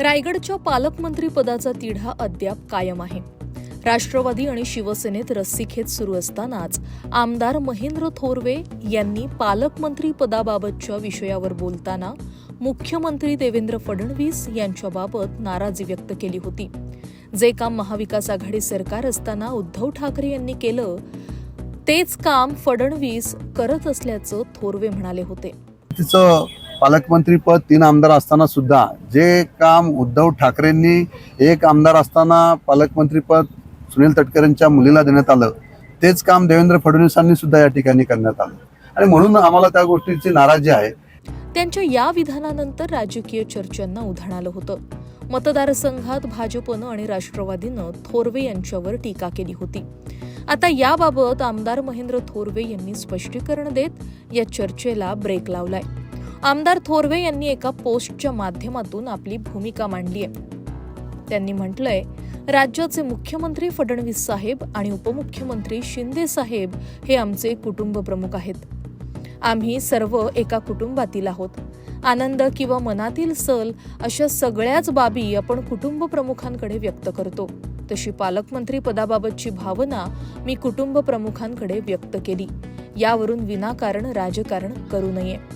रायगडच्या पालकमंत्री पदाचा तिढा अद्याप कायम आहे. राष्ट्रवादी आणि शिवसेनेत रस्सीखेच सुरू असतानाच आमदार महेंद्र थोरवे यांनी पालकमंत्री पदाबाबतच्या विषयावर बोलताना मुख्यमंत्री देवेंद्र फडणवीस यांच्याबाबत नाराजी व्यक्त केली होती. जे काम महाविकास आघाडी सरकार असताना उद्धव ठाकरे यांनी केलं तेच काम फडणवीस करत असल्याचं थोरवे म्हणाले होते. तिचं पालकमंत्री पद तीन आमदार असताना सुद्धा जे काम उद्धव ठाकरेंनी एक आमदार असताना पालकमंत्री पद सुनील तटकरेंच्या मुलीला देण्यात आलं तेच काम देवेंद्र फडणवीसांनी सुद्धा या ठिकाणी करण्यात आलं. आणि म्हणून आम्हाला त्या गोष्टीची नाराजी आहे. त्यांच्या या विधानानंतर राजकीय चर्चांना उधाण आलं होतं. मतदारसंघात भाजपनं आणि राष्ट्रवादीनं थोरवे यांच्यावर टीका केली होती. आता याबाबत आमदार महेंद्र थोरवे यांनी स्पष्टीकरण देत या चर्चेला ब्रेक लावलाय. आमदार थोरवे यांनी एका पोस्टच्या माध्यमातून आपली भूमिका मांडली आहे. त्यांनी म्हटलंय राज्याचे मुख्यमंत्री फडणवीस साहेब आणि उपमुख्यमंत्री शिंदे साहेब हे आमचे कुटुंब प्रमुख आहेत. आम्ही सर्व एका कुटुंबातील आहोत. आनंद किंवा मनातील सल अशा सगळ्याच बाबी आपण कुटुंब प्रमुखांकडे व्यक्त करतो. तशी पालकमंत्री पदाबाबतची भावना मी कुटुंब प्रमुखांकडे व्यक्त केली. यावरून विनाकारण राजकारण करू नये.